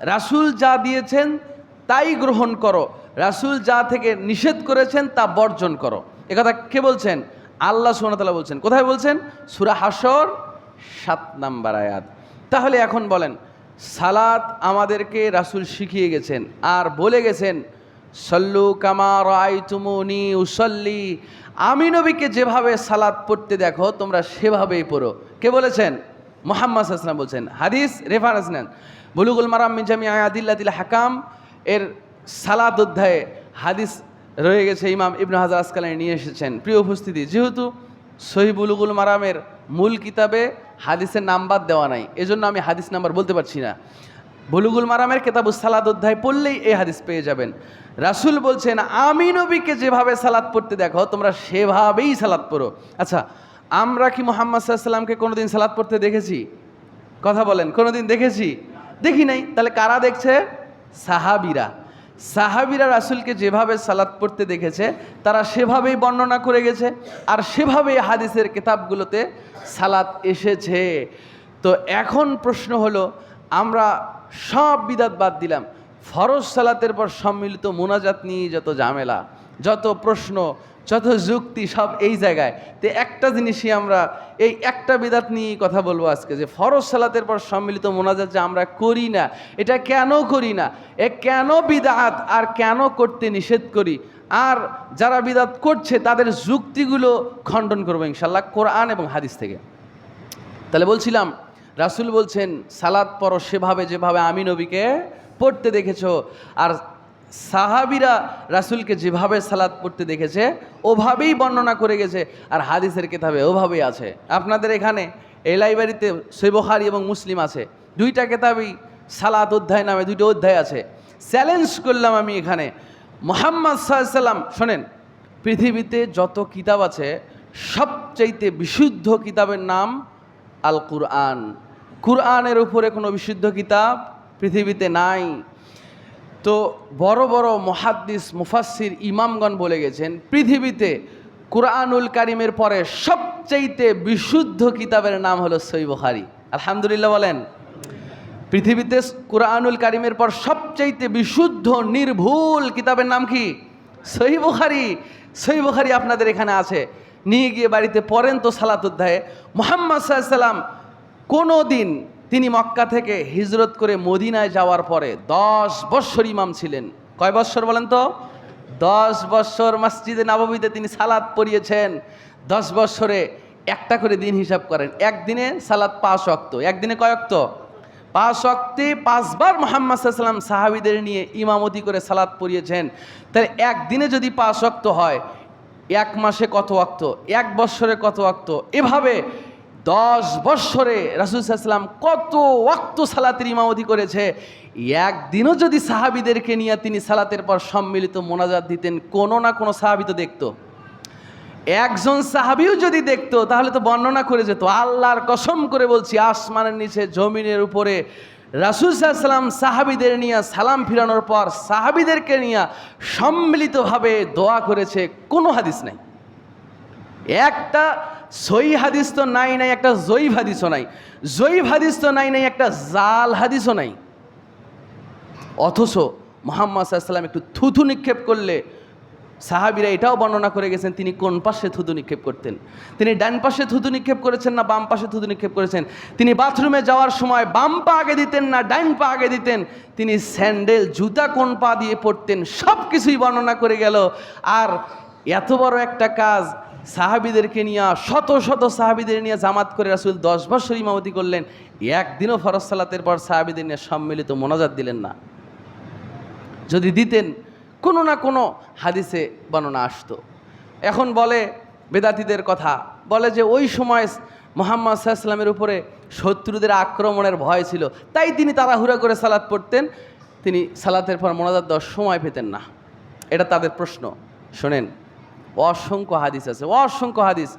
রাসূল যা দিয়েছেন তাই গ্রহণ করো। রাসূল যা থেকে নিষেধ করেছেন তা বর্জন করো। একথা কে বলছেন? আল্লাহ সুবহানাহু বলছেন। কোথায় বলছেন? সুরা হাসর সাত নাম্বার আয়াত। তাহলে এখন বলেন, সালাত আমাদেরকে রাসূল শিখিয়ে গেছেন আর বলে গেছেন, সল্লু কামার আইতুমুনি উসল্লি। আমি নবীকে যেভাবে সালাত পড়তে দেখো, তোমরা সেভাবেই পড়ো। কে বলেছেন? মোহাম্মদ আসলাম বলছেন, হাদিস রেফারেন্স নেন। বুলুগুল মারাম মিজামি আয়াদিল্লাদিল হাকাম, এর সালাদ অধ্যায়ে হাদিস রয়ে গেছে, ইমাম ইবনু হাজার আসকালানি নিয়ে এসেছেন। প্রিয় উপস্থিতি, যেহেতু সহি বুলুগুল মারামের মূল কিতাবে হাদিসের নাম্বার দেওয়া নাই, এজন্য আমি হাদিস নাম্বার বলতে পারছি না। বুলুগুল মারামের কেতাবু সালাদ অধ্যায় পড়লেই এই হাদিস পেয়ে যাবেন। রাসূল বলছেন, আমি নবীকে যেভাবে সালাদ পড়তে দেখো, তোমরা সেভাবেই সালাদ পড়ো। আচ্ছা আমরা কি মোহাম্মদ সাল্লামকে কোনোদিন সালাদ পড়তে দেখেছি? কথা বলেন, কোনোদিন দেখেছি? দেখি নাই। তাহলে কারা দেখছে? সাহাবিরা। সাহাবিরা রাসূলকে যেভাবে সালাদ পড়তে দেখেছে, তারা সেভাবেই বর্ণনা করে গেছে, আর সেভাবেই হাদিসের কেতাবগুলোতে সালাদ এসেছে। তো এখন প্রশ্ন হলো, আমরা সব বিদাত বাদ দিলাম। ফরজ সালাতের পর সম্মিলিত মোনাজাত নিয়ে যত ঝামেলা, যত প্রশ্ন যত যুক্তি সব এই জায়গায়। তো একটা জিনিসই আমরা এই একটা বিদাত নিয়েই কথা বলব আজকে, যে ফরজ সালাতের পর সম্মিলিত মোনাজাত যে আমরা করি না, এটা কেন করি না? এ কেন বিদাত আর কেন করতে নিষেধ করি? আর যারা বিদাত করছে, তাদের যুক্তিগুলো খণ্ডন করব ইনশাল্লাহ কোরআন এবং হাদিস থেকে। তাহলে বলছিলাম, রাসূল বলছেন সালাদ পর সেভাবে যেভাবে আমি নবীকে পড়তে দেখেছ, আর সাহাবিরা রাসূলকে যেভাবে সালাদ পড়তে দেখেছে, ওভাবেই বর্ণনা করে গেছে, আর হাদিসের কেতাবে ওভাবেই আছে। আপনাদের এখানে এই লাইব্রেরিতে সৈবহারি এবং মুসলিম আছে। দুইটা কেতাবই সালাত অধ্যায় নামে দুইটা অধ্যায় আছে। চ্যালেঞ্জ করলাম আমি এখানে। মোহাম্মদ সাল্লাম শোনেন, পৃথিবীতে যত কিতাব আছে, সবচাইতে বিশুদ্ধ কিতাবের নাম আল কুরআন কুরআনের উপরে কোনো বিশুদ্ধ কিতাব পৃথিবীতে নাই। তো বড় বড় মহাদ্দিস মুফাসির ইমামগণ বলে গেছেন, পৃথিবীতে কুরআনুল কারিমের পরে সবচাইতে বিশুদ্ধ কিতাবের নাম হলো সই বুখারি। আলহামদুলিল্লাহ বলেন, পৃথিবীতে কুরআনুল কারিমের পর সবচাইতে বিশুদ্ধ, নির্ভুল কিতাবের নাম কি? সহি বুখারি। সহি বুখারি আপনাদের এখানে আছে। নিয়ে গিয়ে বাড়িতে পড়েন তো সালাত অধ্যায়ে মোহাম্মদ সাল্লাম কোনো দিন তিনি মক্কা থেকে হিজরত করে মদিনায় যাওয়ার পরে দশ বৎসর ইমাম ছিলেন। কয় বৎসর বলেন তো? দশ বৎসর মসজিদে নববীতে তিনি সালাদ পড়িয়েছেন। দশ বৎসরে একটা করে দিন হিসাব করেন। একদিনে সালাদ পাঁচ অক্ত একদিনে কয় অক্ত পাঁচ অক্তে পাঁচবার মোহাম্মদ সাল্লাম সাহাবিদের নিয়ে ইমামতি করে সালাদ পড়িয়েছেন। তাহলে একদিনে যদি পাঁচ অক্ত হয়, এক মাসে কত অক্ত এক বৎসরে কত অক্ত এভাবে দশ বৎসরে রাসুল সাল্লাম কত ওয়াক্ত সালাতের ইমামতি করেছে। একদিনও যদি সাহাবিদেরকে নিয়ে তিনি সালাতের পর সম্মিলিত মোনাজাত দিতেন, কোনো না কোনো সাহাবি তো দেখতো। একজন সাহাবিও যদি দেখতো, তাহলে তো বর্ণনা করে যেত, আল্লাহর কসম করে বলছি, আসমানের নিচে, জমিনের উপরে। রাসুল সাল্লাম সাহাবিদের নিয়ে সালাম ফিরানোর পর সাহাবিদেরকে নিয়ে সম্মিলিতভাবে দোয়া করেছে, কোনো হাদিস নাই। একটা সই হাদিস তো নাই নাই, একটা জয়ীব হাদিসও নাই। জৈব হাদিস তো নাই নাই, একটা জাল হাদিসও নাই। অথচ মোহাম্মদ সাল্লাম একটু থুথু নিক্ষেপ করলে সাহাবিরা এটাও বর্ণনা করে গেছেন, তিনি কোন পাশে থুতু নিক্ষেপ করতেন? তিনি ডান পাশে থুতু নিক্ষেপ করেছেন না বাম পাশে থুতু নিক্ষেপ করেছেন? তিনি বাথরুমে যাওয়ার সময় বাম পা আগে দিতেন না ডাইন পা আগে দিতেন? তিনি স্যান্ডেল, জুতা কোন পা দিয়ে পড়তেন সব কিছুই বর্ণনা করে গেল। আর এত বড় একটা কাজ সাহাবিদেরকে নিয়ে, শত শত সাহাবিদের নিয়ে জামাত করে রাসুল দশ বছর ইমামতি করলেন। একদিনও ফরজ সালাতের পর সাহাবিদের নিয়ে সম্মিলিত মোনাজাত দিলেন না। যদি দিতেন, কোনো না কোনো হাদিসে বর্ণনা আসতো। এখন বলে বেদাতিদের কথা, বলে যে ওই সময় মোহাম্মদ সাল্লামের উপরে শত্রুদের আক্রমণের ভয় ছিল, তাই তিনি তাড়াহুড়া করে সালাত পড়তেন, তিনি সালাতের পর মোনাজাত দেওয়ার সময় পেতেন না। এটা তাদের প্রশ্ন। শোনেন অসংখ্য হাদিস আছে, অসংখ্য হাদিস।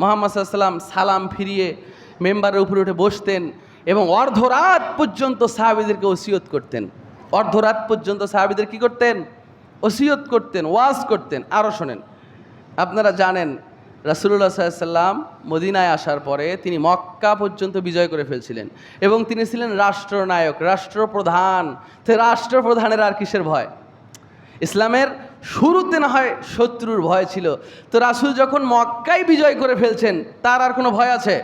মোহাম্মদ সাল্লাম সালাম ফিরিয়ে মেম্বারের উপরে উঠে বসতেন এবং অর্ধরাত পর্যন্ত সাহাবিদেরকে ওসিয়ত করতেন। অর্ধরাত পর্যন্ত সাহাবিদের কি করতেন? ওসিয়ত করতেন, ওয়াজ করতেন। আরও শোনেন, আপনারা জানেন রাসুল্লাহ সাল্লাম মদিনায় আসার পরে তিনি মক্কা পর্যন্ত বিজয় করে ফেলছিলেন এবং তিনি ছিলেন রাষ্ট্রনায়ক, রাষ্ট্রপ্রধান। রাষ্ট্রপ্রধানের আর কিসের ভয়? ইসলামের শুরুতে না হয় শত্রুর ভয় ছিল। তো রাসুল যখন মক্কাই বিজয় করে ফেলছেন, তার আর কোনো ভয় আছে?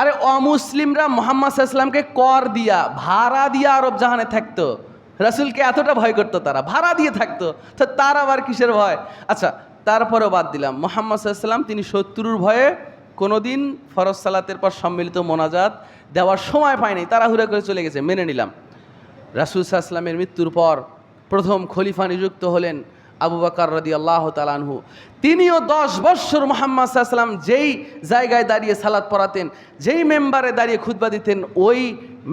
আরে অমুসলিমরা মোহাম্মদ ইসলামকে কর দিয়া, ভাড়া দিয়া আরব জাহানে থাকতো। রাসুলকে এতটা ভয় করতো তারা, ভাড়া দিয়ে থাকতো। তো তার আবার কিসের ভয়? আচ্ছা তারপরেও বাদ দিলাম। মোহাম্মদ সাল্লাম তিনি শত্রুর ভয়ে কোনোদিন ফরজ সালাতের পর সম্মিলিত মোনাজাত দেওয়ার সময় পায়নি। তাড়াহুড়া করে চলে গেছে, মেনে নিলাম। রাসুল সাল্লামের মৃত্যুর পর প্রথম খলিফা নিযুক্ত হলেন। আবু বাকার রদি আল্লাহ তালানহু তিনিও দশ বৎসর মোহাম্মদ সাল্লাম যেই জায়গায় দাঁড়িয়ে সালাদ পড়াতেন, যেই মেম্বারে দাঁড়িয়ে খুতবা দিতেন, ওই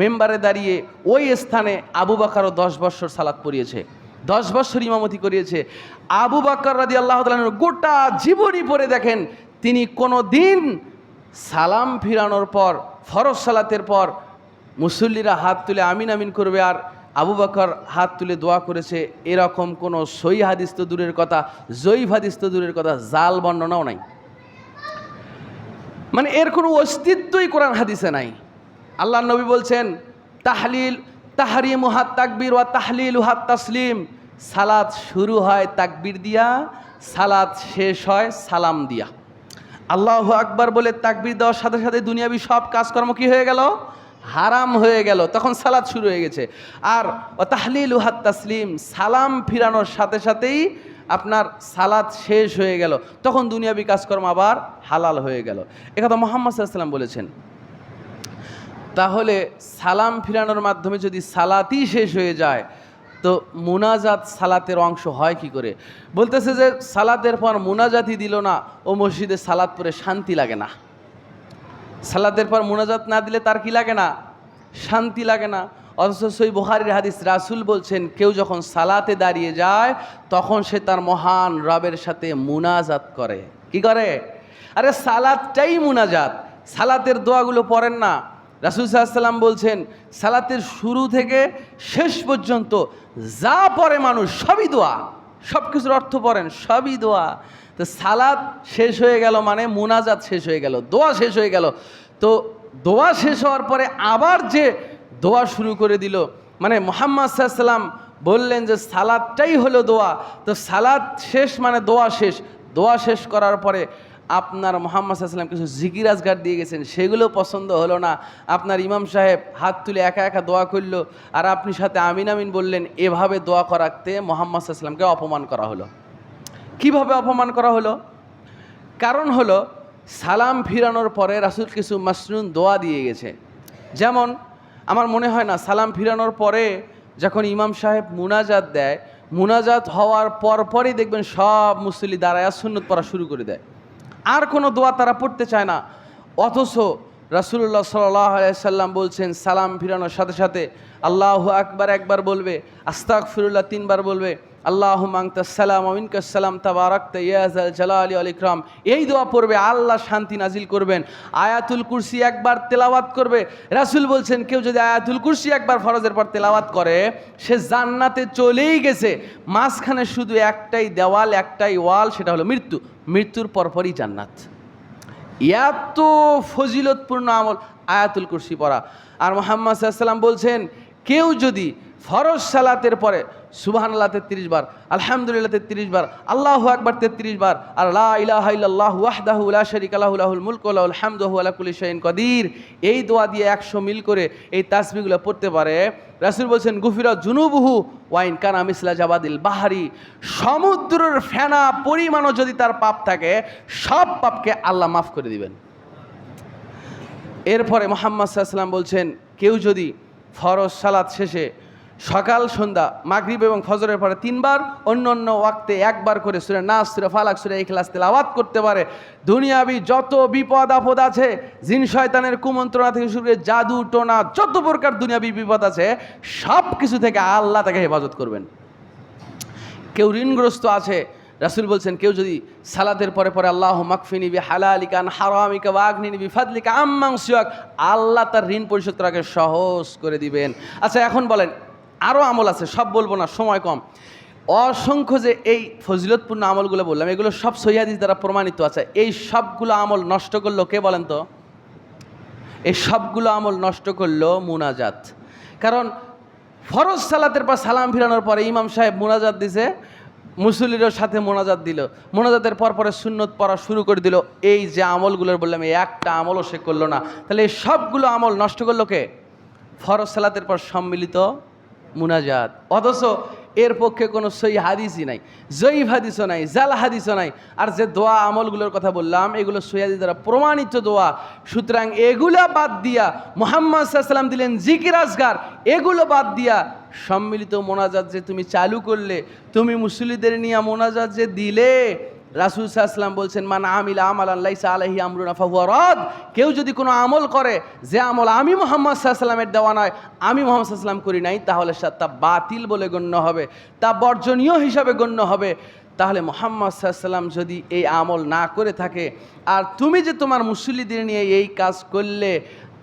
মেম্বারে দাঁড়িয়ে ওই স্থানে আবু বাকারও দশ বৎসর সালাদ পড়িয়েছে, দশ বৎসর ইমামতি করিয়েছে। আবু বাক্কর রাদি আল্লাহ তালানুর গোটা জীবনী পড়ে দেখেন, তিনি কোনো দিন সালাম ফিরানোর পর, ফরজ সালাতের পর মুসল্লিরা হাত তুলে আমিন আমিন করবে আর আবু বকর হাত তুলে দোয়া করেছে, এরকম কোনো সই হাদিস তো দূরের কথা, জয়ীফ হাদিস তো দূরের কথা, জাল বর্ণনাও নাই। মানে এর কোনো অস্তিত্বই কোরআন হাদিসে নাই। আল্লাহ নবী বলছেন, তাহলিল, তাহারিম হাত তাকবির ওয়া তাহলিল হাত তাসলিম। সালাদ শুরু হয় তাকবির দিয়া, সালাদ শেষ হয় সালাম দিয়া। আল্লাহ আকবার বলে তাকবির দেওয়ার সাথে সাথে দুনিয়াবি সব কাজকর্ম কি হয়ে গেল? হারাম হয়ে গেল, তখন সালাদ শুরু হয়ে গেছে। আর তাহলিল হাত তাসলিম, সালাম ফিরানোর সাথে সাথেই আপনার সালাদ শেষ হয়ে গেল। তখন দুনিয়াবি কাজকর্ম আবার হালাল হয়ে গেল। একথা মোহাম্মদ সাল্লাম বলেছেন। তাহলে সালাম ফিরানোর মাধ্যমে যদি সালাতই শেষ হয়ে যায়, তো মুনাজাত সালাতের অংশ হয় কি করে? বলতেছে যে সালাতের পর মুনাজাতই দিল না, ও মসজিদে সালাত পরে শান্তি লাগে না। সালাতের পর মোনাজাত না দিলে তার কি লাগে না? শান্তি লাগে না। অথচ সই বুখারির হাদিস রাসুল বলছেন, কেউ যখন সালাতে দাঁড়িয়ে যায়, তখন সে তার মহান রবের সাথে মুনাজাত করে। কি করে? আরে সালাদটাই মুনাজাত। সালাতের দোয়াগুলো পড়েন না। রাসুল সাল্লাম বলছেন, সালাতের শুরু থেকে শেষ পর্যন্ত যা পড়ে মানুষ সবই দোয়া। সব কিছুর অর্থ পড়েন, সবই দোয়া। তো সালাদ শেষ হয়ে গেল মানে মোনাজাত শেষ হয়ে গেল, দোয়া শেষ হয়ে গেল। তো দোয়া শেষ হওয়ার পরে আবার যে দোয়া শুরু করে দিল মানে মোহাম্মদ সাল্লাম বললেন যে সালাদটাই হলো দোয়া। তো সালাদ শেষ মানে দোয়া শেষ দোয়া শেষ করার পরে আপনার মোহাম্মদ সাল্লাম কিছু জিকির আজগার দিয়ে গেছেন, সেগুলো পছন্দ হলো না। আপনার ইমাম সাহেব হাত তুলে একা একা দোয়া করল, আর আপনি সাথে আমিন আমিন বললেন, এভাবে দোয়া করাতে মোহাম্মদ সাল্লামকে অপমান করা হলো। কীভাবে অপমান করা হলো? কারণ হলো, সালাম ফিরানোর পরে রাসুল কিছু মাসনুন দোয়া দিয়ে গেছে। যেমন, আমার মনে হয় না, সালাম ফিরানোর পরে যখন ইমাম সাহেব মুনাজাত দেয়, মুনাজাত হওয়ার পর পরই দেখবেন সব মুসলি দাঁড়ায় সুন্নত পড়া শুরু করে দেয়। আর কোনো দোয়া তারা পড়তে চায় না। অথচ রাসুল্লাহ সাল্লাম বলছেন, সালাম ফিরানোর সাথে সাথে আল্লাহ আকবার একবার বলবে আস্তাক ফিরুল্লাহ তিনবার বলবে আল্লাহ মাংতাসালাম আমিনকাসালাম তাবারাক্তা ইয়াজ আল জালা আলী আল ইকরাম। এই দোয়া পড়বে, আল্লাহ শান্তি নাজিল করবেন। আয়াতুল কুরসি একবার তেলাওয়াত করবে। রাসুল বলছেন, কেউ যদি আয়াতুল কুরসি একবার ফরজের পর তেলাওয়াত করে, সে জান্নাতে চলেই গেছে। মাঝখানে শুধু একটাই দেওয়াল, একটাই ওয়াল, সেটা হলো মৃত্যু। মৃত্যুর পরপরই জান্নাত। এত ফজিলতপূর্ণ আমল আয়াতুল কুরসি পড়া। আর মোহাম্মদ সাল্লাম বলছেন, কেউ যদি ফরজ সালাতের পরে সুবাহান আল্লাহ তেত্রিশ বার, আলহামদুলিল্লাহ তেত্রিশ বার, আল্লাহ আকবার তেত্রিশ বার, আর লা ইলাহা ইল্লাল্লাহু ওয়াহদাহু লা শারিকা লাহু, লাহুল মুলকু ওয়া লাহুল হামদু আলা কুল্লি শাইইন কাদির। এই দোয়া দিয়ে একশো মিল করে এই তাসবিহগুলো পড়তে পারে। রাসূল বলছেন গুফিরা জুনুবুহু ওয়াইন কানা মিসলা জাবাদিল বাহারি। সমুদ্রের ফেনা পরিমাণও যদি তার পাপ থাকে, সব পাপকে আল্লাহ মাফ করে দিবেন। এরপরে মোহাম্মদ সাল্লাম বলছেন, কেউ যদি ফরজ সালাত শেষে সকাল, সন্ধ্যা, মাগরিব এবং ফজরের পরে তিনবার, অন্য অন্য ওয়াক্তে একবার করে সুরে নাচ সুরে ফালাক, সুরে এই ক্লাস তেলাওয়াত করতে পারে। দুনিয়াবি যত বিপদ আপদ আছে, জিন শয়তানের কুমন্ত্রণা থেকে শুরু করে জাদু, টোনা, যত প্রকার দুনিয়াবি বিপদ আছে সব কিছু থেকে আল্লাহ তাকে হেফাজত করবেন। কেউ ঋণগ্রস্ত আছে, রাসুল বলছেন, কেউ যদি সালাদের পরে পরে আল্লাহ মাকফিনি বি হালালিকান হারামিকা বা আগ্নিনি বি ফাদলিকা আম্মাংসিয়াক আল্লাহ তার ঋণ পরিশোধ করাকে সহজ করে দিবেন। আচ্ছা এখন বলেন আরও আমল আছে, সব বলব না, সময় কম। অসংখ্য যে এই ফজিলতপূর্ণ আমলগুলো বললাম, এগুলো সব সহিয়াদিস দ্বারা প্রমাণিত আছে। এই সবগুলো আমল নষ্ট করল কে বলেন তো? এই সবগুলো আমল নষ্ট করল মুনাজাত। কারণ ফরজ সালাতের পর সালাম ফিরানোর পরে ইমাম সাহেব মুনাজাত দিছে মুসল্লির সাথে মোনাজাত দিল। মোনাজাতের পর পরে সুন্নত পড়া শুরু করে দিল। এই যে আমলগুলোর বললাম, এই একটা আমলও সে করল না। তাহলে এই সবগুলো আমল নষ্ট করল কে? ফরজ সালাতের পর সম্মিলিত মুনাজাত। অথচ এর পক্ষে কোনো সই হাদিসই নাই, জয়ীফ হাদিসও নাই, জাল হাদিসও নাই। আর যে দোয়া আমলগুলোর কথা বললাম, এগুলো সৈয়াদি দ্বারা প্রমাণিত দোয়া। সুতরাং এগুলা বাদ দিয়া মোহাম্মদ সাল্লাম দিলেন জিকির আজগার। এগুলো বাদ দিয়া সম্মিলিত মোনাজাত যে তুমি চালু করলে, তুমি মুসলিদের নিয়ে মোনাজাত যে দিলে রাসুল সাল্লাম বলছেন, মান আমিল আমাল আল্লাহ আলহি আমরুনা ফাহুয়া রদ। কেউ যদি কোনো আমল করে, যে আমল আমি মোহাম্মদ সাল্লামের দেওয়া নয়, আমি মোহাম্মদ সাল্লাম করি নাই, তাহলে তা বাতিল বলে গণ্য হবে, তা বর্জনীয় হিসাবে গণ্য হবে। তাহলে মোহাম্মদ সাল্লাম যদি এই আমল না করে থাকে, আর তুমি যে তোমার মুসল্লিদের নিয়ে এই কাজ করলে,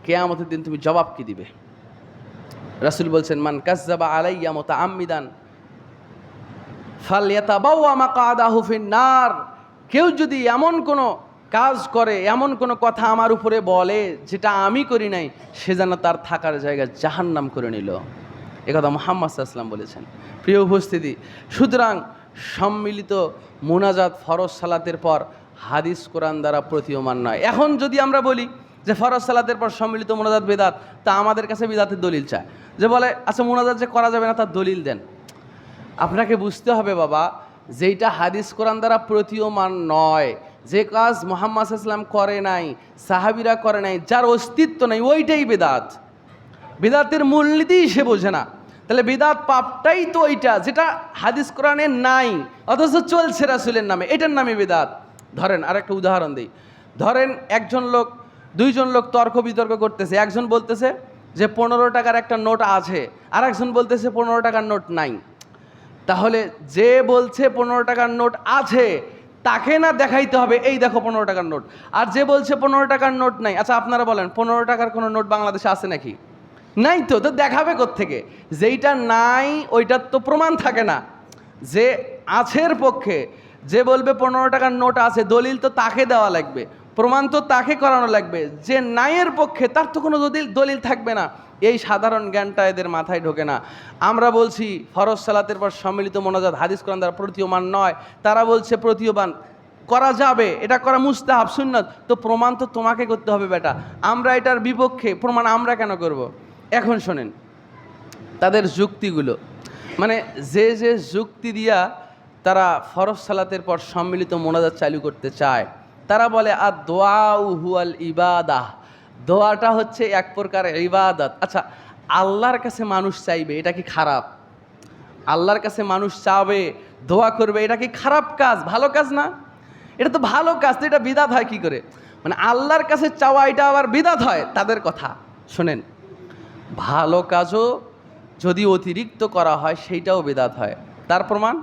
কেয়ামতের দিন তুমি জবাব কি দিবে? রাসুল বলছেন, মান কাজ্জাবা আলাইয়া মতো আম্মিদান ফালিয়াতাবাউয়া মাকাদাহু ফিন্নার। কেউ যদি এমন কোনো কাজ করে, এমন কোনো কথা আমার উপরে বলে, যেটা আমি করি নাই, সে যেন তার থাকার জায়গা জাহান্নাম করে নিল। একথা মোহাম্মদ সাল্লাম বলেছেন। প্রিয় উপস্থিতি, সুতরাং সম্মিলিত মোনাজাত ফরজ সালাতের পর হাদিস কোরআন দ্বারা প্রতীয়মান নয়। এখন যদি আমরা বলি যে ফরজ সালাতের পর সম্মিলিত মোনাজাত বেদাত, তা আমাদের কাছে বেদাতের দলিল চায়। যে বলে আচ্ছা মোনাজাত যে করা যাবে না, তার দলিল দেন। আপনাকে বুঝতে হবে বাবা, যেইটা হাদিস কোরআন দ্বারা প্রতীয়মান নয়, যে কাজ মোহাম্মদ ইসলাম করে নাই, সাহাবিরা করে নাই, যার অস্তিত্ব নাই, ওইটাই বেদাত। বেদাতের মূলনীতিই সে বোঝে না। তাহলে বেদাত পাপটাই তো ওইটা, যেটা হাদিস কোরআনে নাই, অথচ চলছে রাসুলের নামে, এটার নামে বেদাত। ধরেন আর একটা উদাহরণ দিই। ধরেন, একজন লোক, দুইজন লোক তর্ক বিতর্ক করতেছে, একজন বলতেছে যে পনেরো টাকার একটা নোট আছে আর একজন বলতেছে পনেরো টাকার নোট নাই। তাহলে যে বলছে পনেরো টাকার নোট আছে, তাকে না দেখাইতে হবে, এই দেখো পনেরো টাকার নোট। আর যে বলছে পনেরো টাকার নোট নাই আচ্ছা আপনারা বলেন, পনেরো টাকার কোনো নোট বাংলাদেশে আছে নাকি? নাই তো তো দেখাবে থেকে যেইটা নাই, ওইটার তো প্রমাণ থাকে না। যে আছের পক্ষে, যে বলবে পনেরো টাকার নোট আছে, দলিল তো তাকে দেওয়া লাগবে। প্রমাণ তো তাকে করানো লাগবে। যে নাইয়ের পক্ষে তার তো কোনো দলিল দলিল থাকবে না। এই সাধারণ জ্ঞানটা এদের মাথায় ঢোকে না। আমরা বলছি, ফরজ সালাতের পর সম্মিলিত মনোজাত হাদিস কোরআন দ্বারা প্রতীয়মান নয়। তারা বলছে, প্রতীয়মান। করা যাবে, এটা করা মুস্তাহাব, সুন্নত। তো প্রমাণ তো তোমাকে করতে হবে বেটা। আমরা এটার বিপক্ষে, প্রমাণ আমরা কেন করব? এখন শোনেন। তাদের যুক্তিগুলো। মানে যে যে যুক্তি দিয়া তারা ফরজ সালাতের পর সম্মিলিত মোনাজাত চালু করতে চায় তারা বলে আর দোয়া হুয়াল ইবাদাহ। দোয়াটা হচ্ছে এক প্রকার ইবাদত। আচ্ছা আল্লাহর কাছে মানুষ চাইবে, এটা কি খারাপ? আল্লাহর কাছে মানুষ চাবে, দোয়া করবে, এটা কি খারাপ কাজ? ভালো কাজ না? এটা তো ভালো কাজ, তো এটা বিদাত হয় কি করে? মানে আল্লাহর কাছে চাওয়া, এটা আবার বিদাত হয়, তাদের কথা। শোনেন, ভালো কাজও যদি অতিরিক্ত করা হয়, সেইটাও বেদাত হয়। তার প্রমাণ?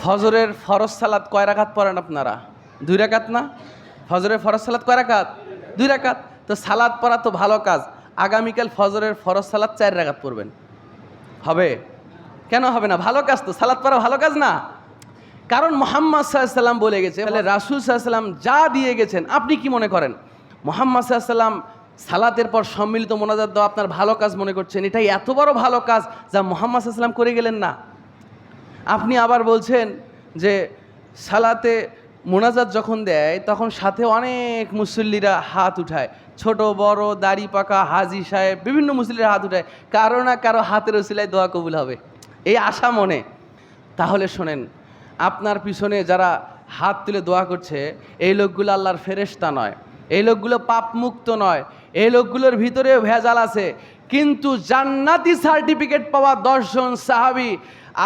ফজরের ফরজ সালাত কয় রাকাত পড়েন আপনারা? দুই রাকাত না? ফজরের ফরজ সালাত কয় রাকাত? দুই রাকাত। তো সালাদ পড়া তো ভালো কাজ। আগামীকাল ফজরের ফরজ সালাত চার রাকাত পড়বেন। হবে? কেন হবে না? ভালো কাজ তো। সালাদ পড়া ভালো কাজ না? কারণ মোহাম্মদ সাল্লাম বলে গেছে, তাহলে রাসুল সাল্লাম যা দিয়ে গেছেন, আপনি কি মনে করেন? মোহাম্মদ সাল্লাম সালাতের পর সম্মিলিত মোনাজাত দেওয়া আপনার ভালো কাজ মনে করছেন। এটাই এত বড় ভালো কাজ যা মোহাম্মদ সাল্লাম করে গেলেন না। আপনি আবার বলছেন যে সালাতে মোনাজাত যখন দেয়, তখন সাথে অনেক মুসল্লিরা হাত উঠায়। ছোট, বড়, দাড়ি পাকা, হাজি সাহেব, বিভিন্ন মুসল্লিরা হাত উঠায়। কারও না কারও হাতের ওসিলায় দোয়া কবুল হবে। এই আশা মনে। তাহলে শোনেন, আপনার পিছনে যারা হাত তুলে দোয়া করছে, এই লোকগুলো আল্লাহর ফেরেশতা নয়। এই লোকগুলো পাপ মুক্ত নয়। এই লোকগুলোর ভিতরে ভেজাল আছে। কিন্তু জান্নাতি সার্টিফিকেট পাওয়া দশজন সাহাবি,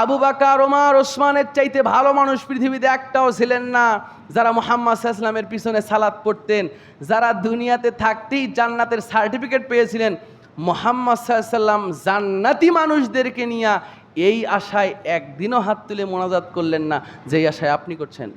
আবু বাকার, ওমার, ওসমানের চাইতে ভালো মানুষ পৃথিবীতে একটাও ছিলেন না। যারা মোহাম্মদ সাল্লামের পিছনে সালাত পড়তেন, যারা দুনিয়াতে থাকতেই জান্নাতের সার্টিফিকেট পেয়েছিলেন, মোহাম্মদ সাল্লাম জান্নাতি মানুষদেরকে নিয়ে এই আশায় একদিনও হাত তুলে মোনাজাত করলেন না, যেই আশায় আপনি করছেন।